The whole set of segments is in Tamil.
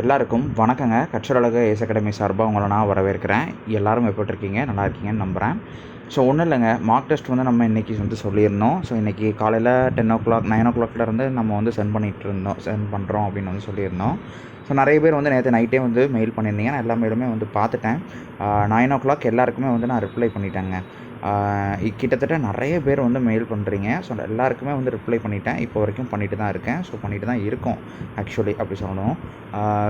எல்லாருக்கும் வணக்கங்க. கற்றலக ஏஸ் அகாடமி சார்பாக உங்களை நான் வரவேற்கிறேன். எல்லாரும் எப்படி இருக்கீங்க நல்லா இருக்கீங்கன்னு நம்புகிறேன் ஸோ ஒன்றும் இல்லைங்க. மார்க் டெஸ்ட் வந்து நம்ம இன்றைக்கி வந்து சொல்லியிருந்தோம். ஸோ இன்றைக்கி காலையில் டென் ஓ கிளாக் நைன் ஓ கிளாக்லேருந்து நம்ம வந்து சென்ட் பண்ணிகிட்டு இருந்தோம். சென்ட் பண்ணுறோம் அப்படின்னு வந்து சொல்லியிருந்தோம். ஸோ நிறைய பேர் வந்து நேற்று நைட்டே வந்து மெயில் பண்ணியிருந்தீங்க. நான் எல்லா மெயிலுமே வந்து பார்த்துட்டேன். நைன் ஓ கிளாக் எல்லாருக்குமே வந்து நான் ரிப்ளை பண்ணிட்டேங்க. கிட்டத்தட்ட நிறைய பேர் வந்து மெயில் பண்ணுறீங்க ஸோ எல்லாருக்குமே வந்து ரிப்ளை பண்ணிட்டேன். இப்போ வரைக்கும் பண்ணிட்டு தான் இருக்கேன். ஸோ பண்ணிட்டு தான் இருக்கோம் ஆக்சுவலி அப்படி சொல்லணும்.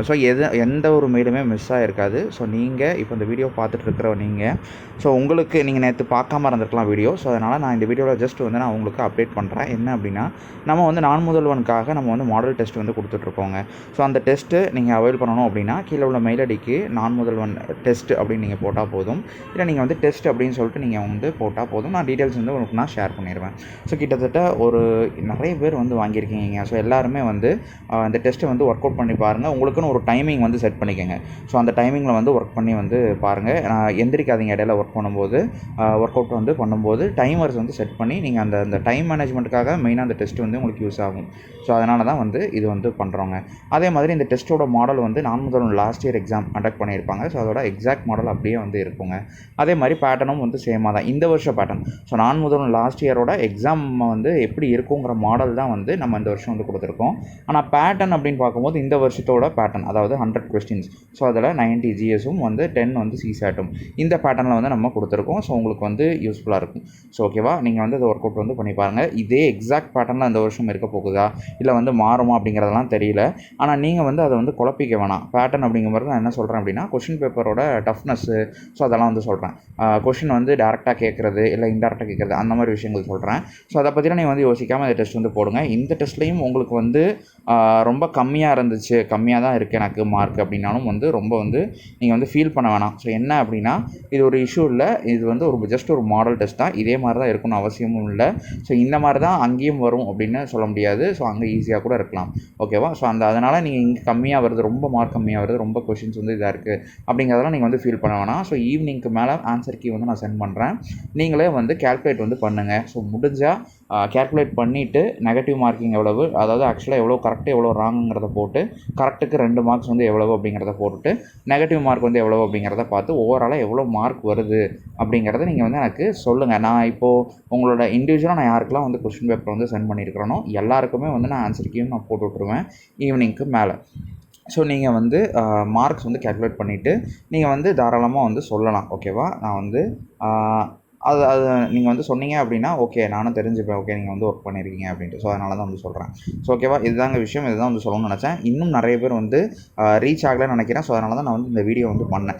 ஸோ எது எந்த ஒரு மெயிலுமே மிஸ் ஆகிருக்காது ஸோ நீங்கள் இப்போ இந்த வீடியோ பார்த்துட்டு இருக்கிற நீங்கள் ஸோ உங்களுக்கு நீங்கள் நேற்று பார்க்காம இருந்திருக்கலாம் வீடியோ ஸோ அதனால் நான் இந்த வீடியோவில் ஜஸ்ட் வந்து நான் உங்களுக்கு அப்டேட் பண்ணுறேன் என்ன அப்படின்னா நம்ம வந்து நான் முதல்வனுக்காக நம்ம வந்து மாடல் டெஸ்ட் வந்து கொடுத்துட்ருக்கோங்க. ஸோ அந்த டெஸ்ட்டு நீங்கள் அவைல் பண்ணணும் அப்படின்னா கீழே உள்ள மெயில் அடிக்கு நான் முதல்வன் டெஸ்ட் அப்படின்னு நீங்கள் போட்டால் போதும். இல்லை நீங்கள் வந்து டெஸ்ட் அப்படின்னு சொல்லிட்டு நீங்கள் வந்து போட்டால் போதும். நான் டீட்டெயில்ஸ் வந்து உங்களுக்கு நான் ஷேர் பண்ணிடுவேன் ஸோ கிட்டத்தட்ட ஒரு நிறைய பேர் வந்து வாங்கியிருக்கீங்க. ஸோ எல்லாருமே வந்து அந்த டெஸ்ட்டை வந்து ஒர்க் அவுட் பண்ணி பாருங்கள் உங்களுக்குன்னு ஒரு டைமிங் வந்து செட் பண்ணிக்கோங்க. ஸோ அந்த டைமிங்கில் வந்து ஒர்க் பண்ணி வந்து பாருங்கள் நான் எந்திரிக்காதீங்க இடையில ஒர்க் பண்ணும்போது. ஒர்க் அவுட் வந்து பண்ணும்போது டைமர்ஸ் வந்து செட் பண்ணி நீங்கள் அந்த அந்த டைம் மேனேஜ்மெண்ட்டுக்காக மெயினாக அந்த டெஸ்ட் வந்து உங்களுக்கு யூஸ் ஆகும். ஸோ அதனால தான் வந்து இது வந்து பண்ணுறோங்க அதே மாதிரி இந்த டெஸ்ட்டோட மாடல் வந்து நான் முதல் லாஸ்ட் இயர் எக்ஸாம் கண்டக்ட் பண்ணியிருப்பாங்க. ஸோ அதோட எக்ஸாக்ட் மாடல் அப்படியே வந்து இருக்குங்க. அதே மாதிரி பேட்டர்னும் வந்து சேமாக தான். இந்த வருஷம் பேட்டர்ன் ஸோ நான் முதல் லாஸ்ட் இயரோட எக்ஸாம் வந்து எப்படி இருக்குங்கிற மாடல் தான் வந்து நம்ம இந்த வருஷம் வந்து கொடுத்துருக்கோம். ஆனால் பேட்டர்ன் அப்படின்னு பார்க்கும்போது இந்த வருஷத்தோட பேட்டர்ன் அதாவது ஹண்ட்ரட் கொஸ்டின்ஸ் ஸோ அதில் நைன்ட்டி ஜிஎஸும் வந்து டென் வந்து சிசாட்டும் இந்த பேட்டர்னில் வந்து நம்ம கொடுத்துருக்கோம். ஸோ உங்களுக்கு வந்து யூஸ்ஃபுல்லாக இருக்கும். ஸோ ஓகேவா நீங்கள் வந்து அதை ஒர்க் அவுட் வந்து பண்ணி பாருங்கள் இதே எக்ஸாக்ட் பேட்டர்னில் இந்த வருஷம் இருக்க போகுதா? இல்லை வந்து மாறுமா அப்படிங்கிறதெல்லாம் தெரியல. ஆனால் நீங்கள் வந்து அதை வந்து குழப்பிக்க வேணாம். பேட்டர்ன் அப்படிங்கும்போது நான் என்ன சொல்கிறேன் அப்படின்னா கொஷின் பேப்பரோட டஃப்னஸ்ஸு ஸோ அதெல்லாம் வந்து சொல்கிறேன் கொஷின் வந்து டேரெக்டாக கேட்குறது இல்லை இன்டெரக்டாக கேட்குறது அந்த மாதிரி விஷயங்கள் சொல்கிறேன் ஸோ அதை பற்றிலாம் நீங்கள் வந்து யோசிக்காமல் இந்த டெஸ்ட் வந்து போடுங்க. இந்த டெஸ்ட்லேயும் உங்களுக்கு வந்து ரொம்ப கம்மியாக இருந்துச்சு. கம்மியாக தான் இருக்குது எனக்கு மார்க் அப்படின்னாலும் வந்து ரொம்ப வந்து நீங்கள் வந்து ஃபீல் பண்ண வேணாம். ஸோ என்ன அப்படின்னா இது ஒரு இஷ்யூ இல்லை. இது வந்து ஒரு ஜஸ்ட் ஒரு மாடல் டெஸ்ட் தான். இதே மாதிரி தான் இருக்கணும் அவசியமும் இல்லை. ஸோ இந்த மாதிரி தான் அங்கேயும் வரும் அப்படின்னு சொல்ல முடியாது. ஸோ அங்கே ஈஸியாக கூட இருக்கலாம். ஓகேவா ஸோ அந்த அதனால் நீங்கள் இங்கே கம்மியாக வருது ரொம்ப மார்க் கம்மியாக வருது ரொம்ப கொஷின்ஸ் வந்து இதாக இருக்குது அப்படிங்கிறதெல்லாம் நீங்கள் வந்து ஃபீல் பண்ண வேணாம். ஸோ ஈவினிங்க்கு மேலே ஆன்சர் கீ வந்து நான் சென்ட் பண்ணுறேன் நீங்களே வந்து கேல்குலேட் வந்து பண்ணுங்கள் ஸோ முடிஞ்சால் கேல்குலேட் பண்ணிவிட்டு நெகட்டிவ் மார்க்கிங் எவ்வளவு அதாவது ஆக்சுவலாக எவ்வளோ கரெக்டு எவ்வளோ ராங்குங்கிறத போட்டு கரெக்டுக்கு ரெண்டு மார்க்ஸ் வந்து எவ்வளவு அப்படிங்கிறத போட்டுட்டு நெகட்டிவ் மார்க் வந்து எவ்வளோ அப்படிங்கிறத பார்த்து ஓவராலாக எவ்வளோ மார்க் வருது அப்படிங்கிறத நீங்கள் வந்து எனக்கு சொல்லுங்கள் நான் இப்போது உங்களோட இண்டிவிஜுவலாக நான் யாருக்கெல்லாம் வந்து கொஸ்டின் பேப்பர் வந்து சென்ட் பண்ணியிருக்கிறேனோ எல்லாருக்குமே வந்து நான் ஆன்சர் கீயும் நான் போட்டு விட்ருவேன் ஈவினிங்க்கு மேலே. ஸோ நீங்கள் வந்து மார்க்ஸ் வந்து கேல்குலேட் பண்ணிவிட்டு நீங்கள் வந்து தாராளமாக வந்து சொல்லலாம் ஓகேவா நான் வந்து அது அது நீங்கள் வந்து சொன்னீங்க அப்படின்னா ஓகே நானும் தெரிஞ்சுப்பேன். ஓகே நீங்கள் வந்து ஒர்க் பண்ணியிருக்கீங்க அப்படின்ட்டு. ஸோ அதனால தான் வந்து சொல்கிறேன் ஸோ ஓகேவா இதுதாங்க விஷயம். இதுதான் வந்து சொல்லணும்னு நினச்சேன். இன்னும் நிறைய பேர் வந்து ரீச் ஆகலைன்னு நினைக்கிறேன். ஸோ அதனால தான் நான் வந்து இந்த வீடியோ வந்து பண்ணேன்.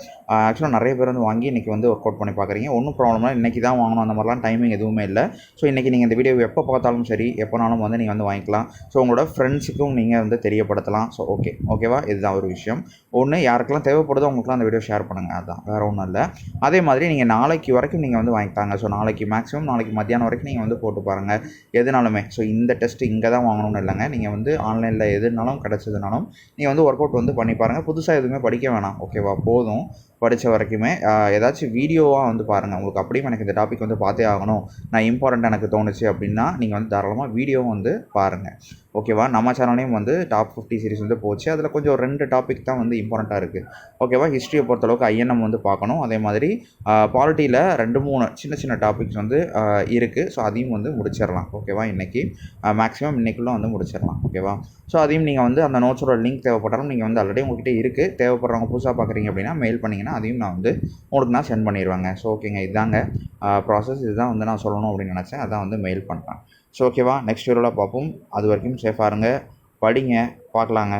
ஆக்சுவலாக நிறைய பேர் வந்து வாங்கி இன்றைக்கி வந்து ஒர்க் அவுட் பண்ணி பார்க்குறீங்க. ஒன்றும் ப்ராப்ளம் இல்லை. இன்றைக்கி தான் வாங்கணும். அந்த மாதிரிலாம் டைமிங் எதுவுமே இல்லை. ஸோ இன்றைக்கி நீங்கள் இந்த வீடியோ எப்போ பார்த்தாலும் சரி எப்போனாலும் வந்து நீங்கள் வந்து வாங்கிக்கலாம். ஸோ உங்களோட ஃப்ரெண்ட்ஸுக்கும் நீங்கள் வந்து தெரியப்படுத்தலாம். ஸோ ஓகே ஓகேவா இதுதான் ஒரு விஷயம். ஒன்று யாருக்கெல்லாம் தேவைப்படுதோ அவங்களுக்குலாம் அந்த வீடியோ ஷேர் பண்ணுங்கள் அதுதான் வேறு ஒன்றும் இல்லை. அதே மாதிரி நீங்கள் நாளைக்கு வரைக்கும் நீங்கள் வந்து மாட்டாங்க. ஸோ நாளைக்கு மேக்ஸிமம் நாளைக்கு மத்தியானம் வரைக்கும் நீங்கள் வந்து போட்டு பாருங்கள் எதுனாலுமே. ஸோ இந்த டெஸ்ட் இங்கே தான் வாங்கணும்னு இல்லைங்க. நீங்கள் வந்து ஆன்லைனில் எதுனாலும் கிடச்சதுனாலும் நீங்கள் வந்து ஒர்க் அவுட் வந்து பண்ணி பாருங்கள் புதுசாக எதுவுமே படிக்க வேணாம். ஓகேவா போதும். படித்த வரைக்குமே ஏதாச்சும் வீடியோவாக வந்து பாருங்கள் உங்களுக்கு அப்படியும் எனக்கு இந்த டாபிக் வந்து பார்த்தே ஆகணும். நான் இம்பார்ட்டண்ட் எனக்கு தோணுச்சு அப்படின்னா நீங்கள் வந்து தாராளமாக வீடியோவும் வந்து பாருங்கள் ஓகேவா? நம்ம சேனல்லையும் வந்து டாப் ஃபிஃப்டி சீரிஸ் வந்து போச்சு. அதில் கொஞ்சம் ரெண்டு டாபிக் தான் வந்து இம்பார்ட்டண்ட்டாக இருக்குது ஓகேவா? ஹிஸ்ட்ரியை பொறுத்தளவுக்கு ஐஎன்எம் வந்து பார்க்கணும். அதே மாதிரி பாலிட்டியில் ரெண்டு மூணு சின்ன சின்ன டாபிக்ஸ் வந்து இருக்குது ஸோ அதையும் வந்து முடிச்சிடலாம். ஓகேவா? இன்றைக்கி மேக்ஸிமம் இன்றைக்குள்ளே வந்து முடிச்சிடலாம். ஓகேவா? ஸோ அதையும் நீங்கள் வந்து அந்த நோட்ஸோட லிங்க் தேவைப்பட்டாலும் நீங்கள் வந்து ஆல்ரெடி உங்கள்கிட்ட இருக்குது தேவைப்படுறவங்க புதுசாக பார்க்குறீங்க அப்படின்னா மெயில் பண்ணிங்கன்னா அதையும் நான் வந்து உங்களுக்கு நான் சென்ட் பண்ணிடுவாங்க. ஸோ ஓகேங்க. இதாங்க ப்ராசஸ் இதுதான் வந்து நான் சொல்லணும் அப்படின்னு நினச்சேன். அதான் வந்து மெயில் பண்ணுறேன் ஸோ ஓகேவா? நெக்ஸ்ட் வீடியோவில் பார்ப்போம். அது வரைக்கும் சேஃபாக இருங்க படிங்க பார்க்கலாங்க.